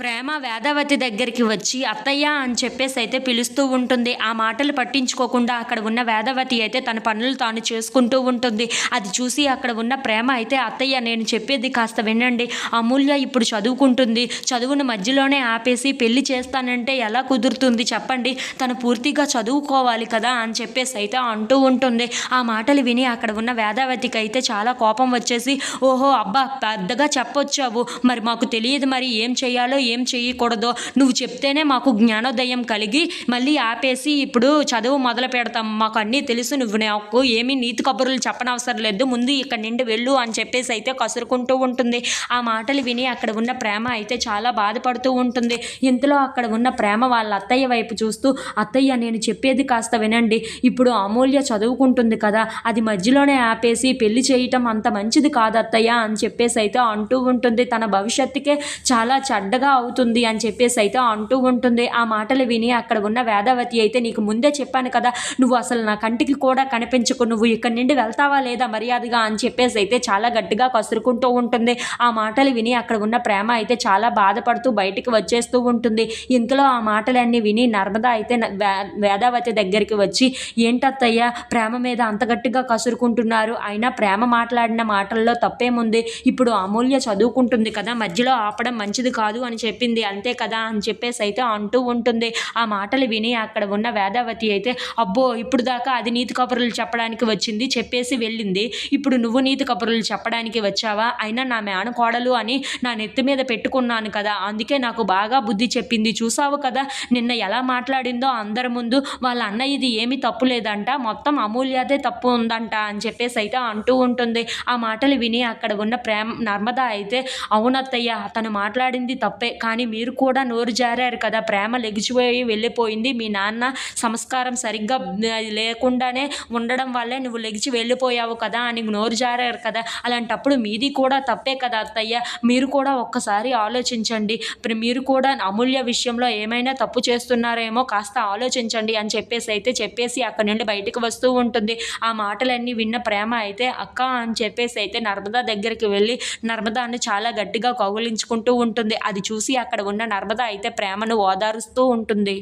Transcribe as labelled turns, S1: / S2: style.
S1: ప్రేమ వేదవతి దగ్గరికి వచ్చి అత్తయ్య అని చెప్పేసి అయితే పిలుస్తూ ఉంటుంది. ఆ మాటలు పట్టించుకోకుండా అక్కడ ఉన్న వేదవతి అయితే తన పనులు తాను చేసుకుంటూ ఉంటుంది. అది చూసి అక్కడ ఉన్న ప్రేమ అయితే అత్తయ్య నేను చెప్పేది కాస్త వినండి. అమూల్య ఇప్పుడు చదువుకుంటుంది. చదువును మధ్యలోనే ఆపేసి పెళ్ళి చేస్తానంటే ఎలా కుదురుతుంది చెప్పండి. తను పూర్తిగా చదువుకోవాలి కదా అని చెప్పేసి అయితే అంటూ ఉంటుంది. ఆ మాటలు విని అక్కడ ఉన్న వేదావతికి అయితే చాలా కోపం వచ్చేసి ఓహో అబ్బా పెద్దగా చెప్పొచ్చావు. మరి మాకు తెలియదు మరి ఏం చేయాలో ఏం చేయకూడదో? నువ్వు చెప్తేనే మాకు జ్ఞానోదయం కలిగి మళ్ళీ ఆపేసి ఇప్పుడు చదువు మొదలు పెడతాం. మాకు అన్నీ తెలుసు. నువ్వు నాకు ఏమీ నీతి కబుర్లు చెప్పనవసరం లేదు. ముందు ఇక్కడ నుండి వెళ్ళు అని చెప్పేసి అయితే కసురుకుంటూ ఉంటుంది. ఆ మాటలు విని అక్కడ ఉన్న ప్రేమ అయితే చాలా బాధపడుతూ ఉంటుంది. ఇంతలో అక్కడ ఉన్న ప్రేమ వాళ్ళ అత్తయ్య వైపు చూస్తూ అత్తయ్య నేను చెప్పేది కాస్త వినండి. ఇప్పుడు అమూల్య చదువుకుంటుంది కదా. అది మధ్యలోనే ఆపేసి పెళ్ళి చేయటం అంత మంచిది కాదు అత్తయ్య అని చెప్పేసి అయితే అంటూ ఉంటుంది. తన భవిష్యత్తుకే చాలా చెడ్డగా అవుతుంది అని చెప్పేసి అయితే అంటూ ఉంటుంది. ఆ మాటలు విని అక్కడ ఉన్న వేదావతి అయితే నీకు ముందే చెప్పాను కదా నువ్వు అసలు నా కంటికి కూడా కనిపించకు నువ్వు ఇక్కడి నుండి వెళ్తావా లేదా మర్యాదగా అని చెప్పేసి అయితే చాలా గట్టిగా కసురుకుంటూ ఉంటుంది. ఆ మాటలు విని అక్కడ ఉన్న ప్రేమ అయితే చాలా బాధపడుతూ బయటికి వచ్చేస్తూ ఉంటుంది. ఇంతలో ఆ మాటలన్నీ విని నర్మదా అయితే వేదావతి దగ్గరికి వచ్చి ఏంటత్తయ్యా ప్రేమ మీద అంత గట్టిగా కసురుకుంటున్నారు. అయినా ప్రేమ మాట్లాడిన మాటల్లో తప్పేముంది? ఇప్పుడు అమూల్య చదువుకుంటుంది కదా మధ్యలో ఆపడం మంచిది కాదు అని చెప్పింది అంతే కదా అని చెప్పేసి అయితే అంటూ ఉంటుంది. ఆ మాటలు విని అక్కడ ఉన్న వేదావతి అయితే అబ్బో ఇప్పుడు దాకా అది నీతి కబుర్లు చెప్పడానికి వచ్చింది చెప్పేసి వెళ్ళింది. ఇప్పుడు నువ్వు నీతి కబుర్లు చెప్పడానికి వచ్చావా? అయినా నా మేనకోడలు అని నా నెత్తి మీద పెట్టుకున్నాను కదా అందుకే నాకు బాగా బుద్ధి చెప్పింది. చూసావు కదా నిన్న ఎలా మాట్లాడిందో అందరి ముందు. వాళ్ళ అన్నయ్యది ఏమీ తప్పు లేదంట మొత్తం అమూల్యదే తప్పు ఉందంట అని చెప్పేసి అయితే అంటూ ఉంటుంది. ఆ మాటలు విని అక్కడ ఉన్న ప్రేమ నర్మద అయితే అవునత్తయ్య తను మాట్లాడింది తప్పే. కానీ మీరు కూడా నోరు జారారు కదా. ప్రేమ లెగిచిపోయి వెళ్ళిపోయింది. మీ నాన్న సంస్కారం సరిగ్గా లేకుండానే ఉండడం వల్లే నువ్వు లెగిచి వెళ్ళిపోయావు కదా అని నోరు జారారు కదా. అలాంటప్పుడు మీది కూడా తప్పే కదా అత్తయ్య. మీరు కూడా ఒక్కసారి ఆలోచించండి. మీరు కూడా అమూల్య విషయంలో ఏమైనా తప్పు చేస్తున్నారేమో కాస్త ఆలోచించండి అని చెప్పేసి అయితే చెప్పేసి అక్కడి నుండి బయటకు వస్తూ ఉంటుంది. ఆ మాటలన్నీ విన్న ప్రేమ అయితే అక్క అని చెప్పేసి అయితే నర్మదా దగ్గరికి వెళ్ళి నర్మదాను చాలా గట్టిగా కౌగులించుకుంటూ ఉంటుంది. అది చూసి అక్కడ ఉన్న నర్మదా అయితే ప్రేమను ఓదారుస్తూ ఉంటుంది.